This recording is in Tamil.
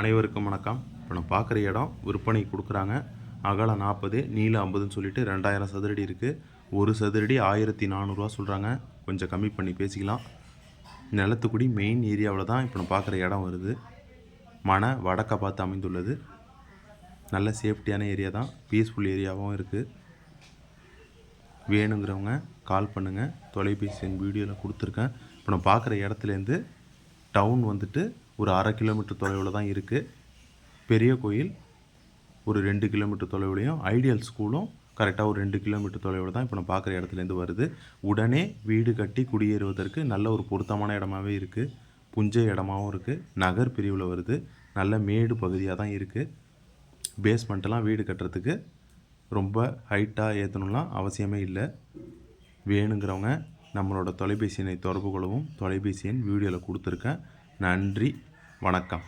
அனைவருக்கும் வணக்கம். இப்போ நான் பார்க்குற இடம் விற்பனை கொடுக்குறாங்க. அகலம் நாற்பது நீளம் ஐம்பதுன்னு சொல்லிட்டு ரெண்டாயிரம் சதுரடி இருக்குது ஒரு சதுரடி ஆயிரத்தி நானூறுரூவா சொல்கிறாங்க கொஞ்சம் கம்மி பண்ணி பேசிக்கலாம். நிலத்துக்குடி மெயின் ஏரியாவில் தான் இப்போ நான் பார்க்குற இடம் வருது. மன வடக்க பார்த்து அமைந்துள்ளது. நல்ல சேஃப்டியான ஏரியா தான். பீஸ்ஃபுல் ஏரியாவும் இருக்குது வேணுங்கிறவங்க கால் பண்ணுங்கள் தொலைபேசி எண் வீடியோவில் கொடுத்துருக்கேன். இப்போ நான் பார்க்குற இடத்துலேருந்து டவுன் வந்துட்டு ஒரு அரை கிலோமீட்டர் தொலைவில் தான் இருக்குது பெரிய கோயில் ஒரு ரெண்டு கிலோமீட்டர் தொலைவுலையும் ஐடியல் ஸ்கூலும் கரெக்டாக ஒரு ரெண்டு கிலோமீட்டர் தொலைவில் தான் இப்போ நான் பார்க்குற இடத்துலேருந்து வருது. உடனே வீடு கட்டி குடியேறுவதற்கு நல்ல ஒரு பொருத்தமான இடமாவே இருக்குது புஞ்சை இடமாவும் இருக்குது நகர் பிரிவில் வருது. நல்ல மேடு பகுதியாக தான் இருக்குது பேஸ்மெண்ட்டெல்லாம் வீடு கட்டுறதுக்கு ரொம்ப ஹைட்டாக ஏற்றணும்லாம் அவசியமே இல்லை. வேணுங்கிறவங்க நம்மளோட தொலைபேசி எண்ணை தொடர்பு கொள்ளவும். தொலைபேசி எண் வீடியோவில் கொடுத்துருக்கேன். நன்றி. வணக்கம்.